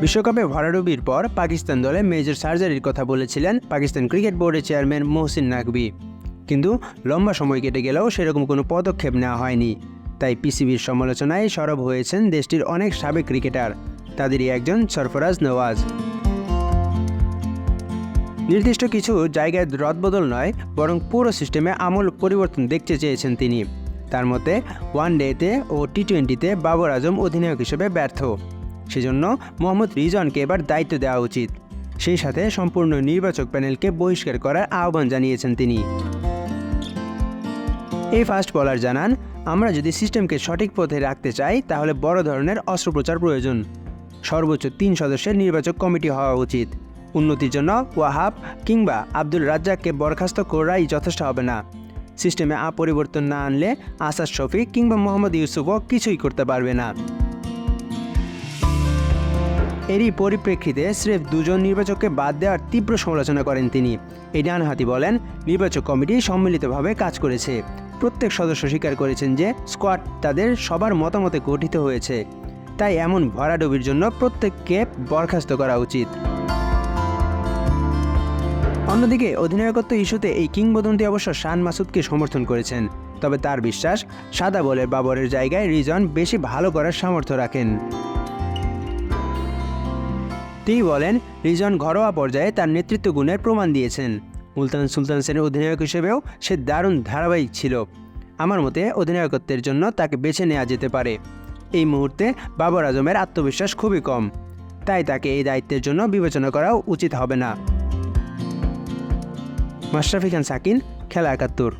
বিশ্বকাপে ভরাডুবির পর পাকিস্তান দলে মেজর সার্জারির কথা বলেছিলেন পাকিস্তান ক্রিকেট বোর্ডের চেয়ারম্যান মোহসিন নাকবি কিন্তু লম্বা সময় কেটে গেলেও সেরকম কোনো পদক্ষেপ নেওয়া হয়নি। তাই পিসিবির সমালোচনায় সরব হয়েছেন দেশটির অনেক সাবেক ক্রিকেটার তাদেরই একজন সরফরাজ নওয়াজ। নির্দিষ্ট কিছু জায়গায় রদবদল নয়, বরং পুরো সিস্টেমে আমূল পরিবর্তন দেখতে চেয়েছেন তিনি। তার মতে ওয়ান ডেতে ও টি টোয়েন্টিতে বাবর আজম অধিনায়ক হিসেবে ব্যর্থ। সেজন্য মোহাম্মদ রিজওয়ানকে এবার দায়িত্ব দেওয়া উচিত। সেই সাথে সম্পূর্ণ নির্বাচক প্যানেলকে বহিষ্কার করার আহ্বান জানিয়েছেন তিনি। এই ফাস্ট বলার জানান, আমরা যদি সিস্টেমকে সঠিক পথে রাখতে চাই, তাহলে বড় ধরনের অস্ত্রোপচার প্রয়োজন। সর্বোচ্চ তিন সদস্যের নির্বাচক কমিটি হওয়া উচিত। উন্নতির জন্য ওয়াহাব কিংবা আব্দুল রাজ্জাককে বরখাস্ত করাই যথেষ্ট হবে না। সিস্টেমে পরিবর্তন না আনলে আসাদ শফিক কিংবা মোহাম্মদ ইউসুফও কিছুই করতে পারবে না। এরই পরিপ্রেক্ষিতে স্রেফ দুজন নির্বাচককে বাদ দেওয়ার তীব্র সমালোচনা করেন তিনি। এই ডানহাতি বলেন, নির্বাচক কমিটি সম্মিলিতভাবে কাজ করেছে। প্রত্যেক সদস্য স্বীকার করেছেন যে স্কোয়াড তাদের সবার মতামতে গঠিত হয়েছে। তাই এমন ভরাডুবির জন্য প্রত্যেককে বরখাস্ত করা উচিত। অন্যদিকে, অধিনায়কত্ব ইস্যুতে এই কিংবদন্তি অবশ্য শান মাসুদকে সমর্থন করেছেন। তবে তার বিশ্বাস, সাদা বলের বাবরের জায়গায় রিজন বেশি ভালো করার সামর্থ্য রাখেন। তিনি বলেন, রিজন ঘরোয়া পর্যায়ে তার নেতৃত্ব গুণের প্রমাণ দিয়েছেন। মুলতান সুলতান সেনের অধিনায়ক হিসেবেও সে দারুণ ধারাবাহিক ছিল। আমার মতে অধিনায়কত্বের জন্য তাকে বেছে নেওয়া যেতে পারে। এই মুহূর্তে বাবর আজমের আত্মবিশ্বাস খুবই কম। তাই তাকে এই দায়িত্বের জন্য বিবেচনা করাও উচিত হবে না। মাশরাফি খান, সাকিন, খেলা একাত্তর।